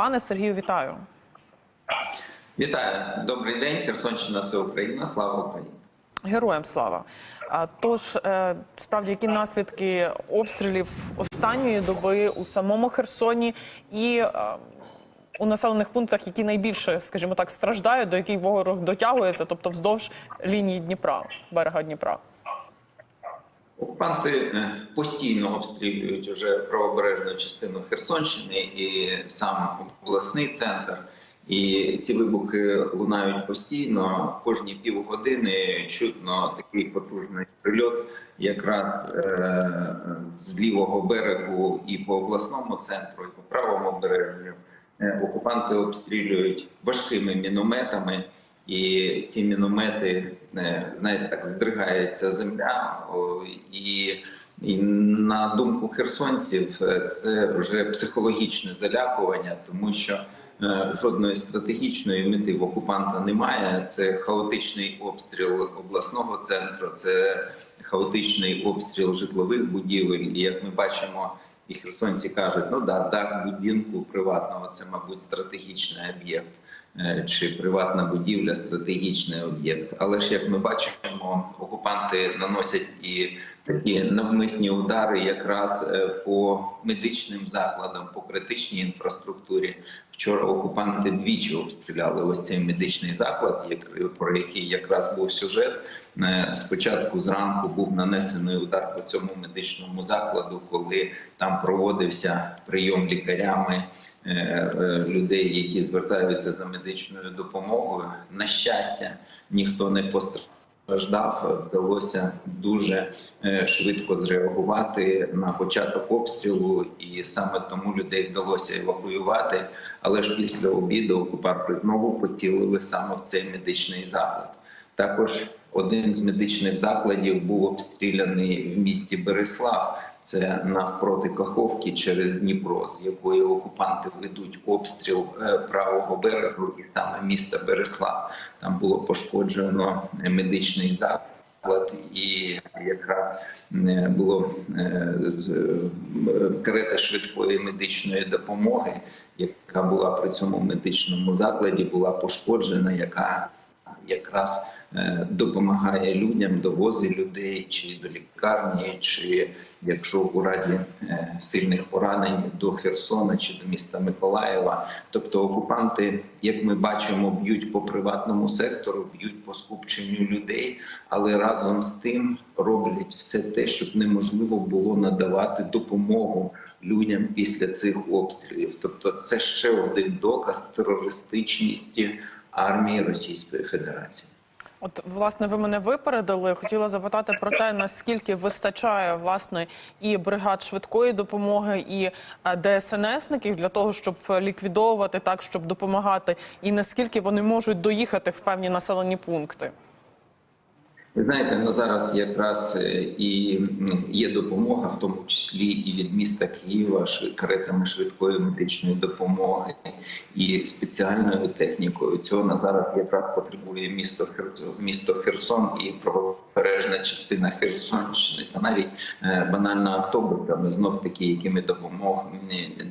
Пане Сергію, вітаю. Вітаю, добрий день. Херсонщина це Україна. Слава Україні. Героям слава. Тож е, справді які наслідки обстрілів останньої доби у самому Херсоні і е, у населених пунктах, які найбільше, скажімо так, страждають, до яких ворог дотягується, тобто вздовж лінії Дніпра, берега Дніпра. Окупанти е, постійно обстрілюють уже правобережну частину Херсонщини і сам обласний центр. І ці вибухи лунають постійно. Кожні півгодини чутно такий потужний прильот, якраз е з лівого берегу і по обласному центру, і по правому берегу. Е, Окупанти обстрілюють важкими мінометами, і ці міномети е, знаєте, так здригається земля. І, і на думку херсонців, е, це вже психологічне залякування, тому що е, жодної стратегічної мети в окупанта немає. Це хаотичний обстріл обласного центру, це хаотичний обстріл житлових будівель. І як ми бачимо. І херсонці кажуть, ну да, дах будинку приватного це, мабуть, стратегічний об'єкт е, чи приватна будівля стратегічний об'єкт. Але ж як ми бачимо, окупанти наносять і такі навмисні удари якраз е, по медичним закладам, по критичній інфраструктурі. Вчора окупанти двічі обстріляли ось цей медичний заклад, як- про який якраз був сюжет. Е, Спочатку зранку був нанесений удар по цьому медичному закладу, коли там проводився прийом лікарями е, е, людей, які звертаються за медичною допомогою. На щастя, ніхто не постраждав. Вдалося дуже е, швидко зреагувати на початок обстрілу, і саме тому людей вдалося евакуювати. Але ж після обіду окупанти знову поцілили саме в цей медичний заклад. Також один з медичних закладів був обстріляний в місті Береслав. Це навпроти Каховки через Дніпро, з якої окупанти ведуть обстріл е, правого берегу і саме міста Береслав. Там було пошкоджено медичний заклад, і якраз е, було е, карета швидкої медичної допомоги, яка була при цьому медичному закладі, була пошкоджена, яка якраз допомагає людям, довозить людей чи до лікарні, чи якщо у разі е, сильних поранень до Херсона чи до міста Миколаєва. Тобто окупанти, як ми бачимо, б'ють по приватному сектору, б'ють по скупченню людей, але разом з тим роблять все те, щоб неможливо було надавати допомогу людям після цих обстрілів. Тобто, це ще один доказ терористичності армії Російської Федерації. От, власне, ви мене випередили. Хотіла запитати про те, наскільки вистачає власне і бригад швидкої допомоги, і е, ДСНСників для того, щоб ліквідовувати так, щоб допомагати, і наскільки вони можуть доїхати в певні населені пункти. Ви знаєте, на зараз якраз е, і є допомога, в тому числі і від міста Києва, каретами швидкої медичної допомоги і спеціальною технікою. Цього на зараз якраз потребує місто Херсон, місто Херсон і правобережна частина Херсонщини, та навіть е, банально автобусами, знов таки, якими допомог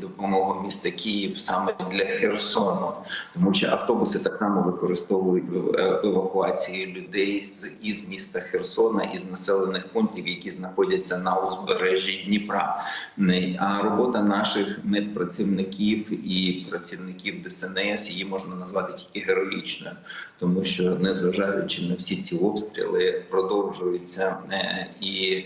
допомогу міста Київ саме для Херсону, тому що автобуси так само використовують в е, евакуації людей з із міста Херсона із населених пунктів, які знаходяться на узбережжі Дніпра. А робота наших медпрацівників і працівників ДСНС її можна назвати тільки героїчною, тому що незважаючи на всі ці обстріли, продовжуються е, і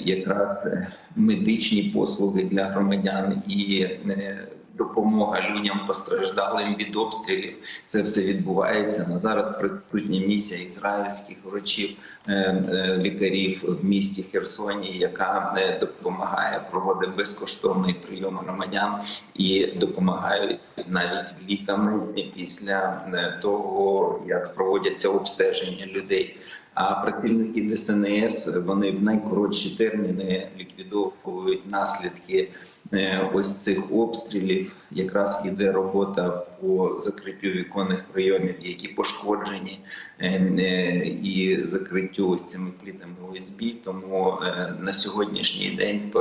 якраз е, медичні послуги для громадян і е, допомога людям постраждалим від обстрілів. Це все відбувається на зараз. Присутня місія ізраїльських врачів, е, е, лікарів в місті Херсоні, яка е, допомагає проводить безкоштовний прийом громадян і допомагають навіть ліками після того, як проводяться обстеження людей. А працівники ДСНС вони в найкоротші терміни ліквідовують наслідки ось цих обстрілів. Якраз іде робота по закриттю віконних прийомів, які пошкоджені, е, е, і закриттю ось цими плітами ОСБ. Тому е, на сьогоднішній день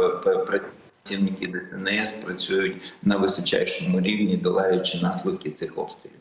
працівники ДСНС працюють на височайшому рівні, долаючи наслідки цих обстрілів.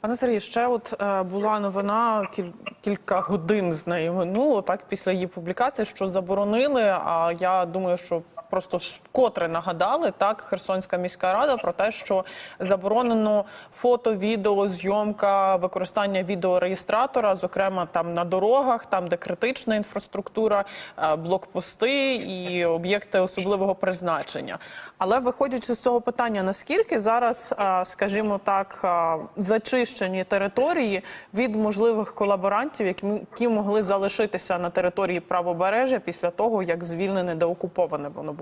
Пане Сергій, ще от е, була новина кіль, кілька годин з неї минуло, так після її публікації, що заборонили. А я думаю, що просто вкотре нагадали так Херсонська міська рада про те, що заборонено фото, відео, зйомка, використання відеореєстратора, зокрема там на дорогах, там де критична інфраструктура, е, блокпости і об'єкти особливого призначення. Але виходячи з цього питання, наскільки зараз, е, скажімо так, е, зачищені території від можливих колаборантів, які могли залишитися на території правобережжя після того, як звільнене деокуповане воно було?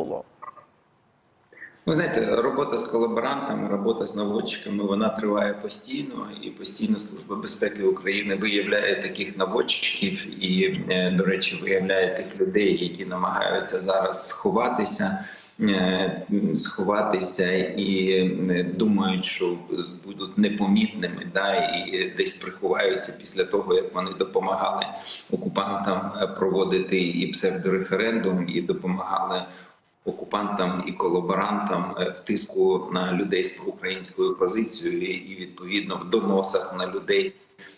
Ви знаєте, робота з колаборантами, робота з наводчиками, вона триває постійно, і постійно Служба безпеки України виявляє таких наводчиків і, е, до речі, виявляє тих людей, які намагаються зараз сховатися. е, Сховатися і е, думають, що будуть непомітними, да і десь приховаються після того, як вони допомагали окупантам проводити і псевдореферендум, і допомагали окупантам і колаборантам е, в тиску на людей з проукраїнською позицією і відповідно в доносах на людей.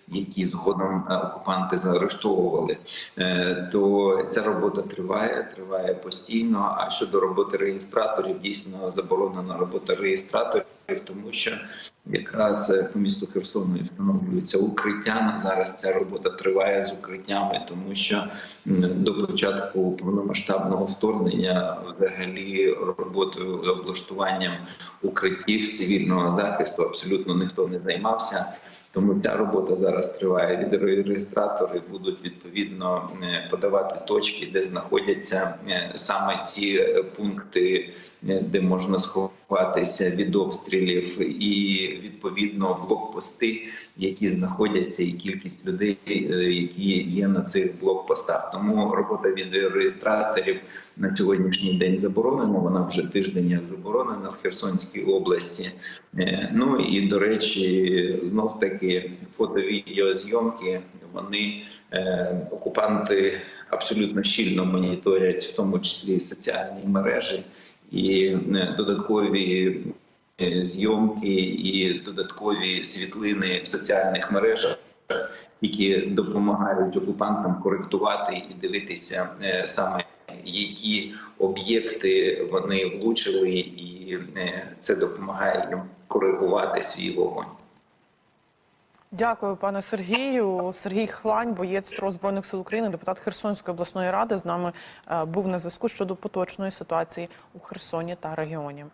Які згодом е, окупанти заарештовували, Е, то ця робота триває, триває постійно. А щодо роботи реєстраторів, дійсно заборонена робота реєстраторів, тому що якраз е, по місту Херсону і укриття. На зараз ця робота триває з укриттями, тому що до початку повномасштабного вторгнення взагалі роботою облаштуванням укриттів цивільного захисту абсолютно ніхто не займався. Тому ця робота зараз триває. Відеореєстратори будуть відповідно е, подавати точки, де знаходяться е, саме ці е, пункти, де можна сховатися від обстрілів, і відповідно блокпости, які знаходяться, і кількість людей, е, які є на цих блокпостах. Тому робота відеореєстраторів на сьогоднішній день заборонена. Вона вже тиждень як заборонена в Херсонській області. Е, Ну і до речі, знов таки фото-відеозйомки вони е, окупанти абсолютно щільно моніторять, в тому числі соціальні мережі, і е, додаткові е, зйомки, і додаткові світлини в соціальних мережах. Які допомагають окупантам коректувати і дивитися е, саме які об'єкти вони влучили, і це допомагає їм коригувати свій вогонь. Дякую, пане Сергію. Сергій Хлань, боєць ТРО Збройних сил України, депутат Херсонської обласної ради, з нами е, був на зв'язку щодо поточної ситуації у Херсоні та регіоні.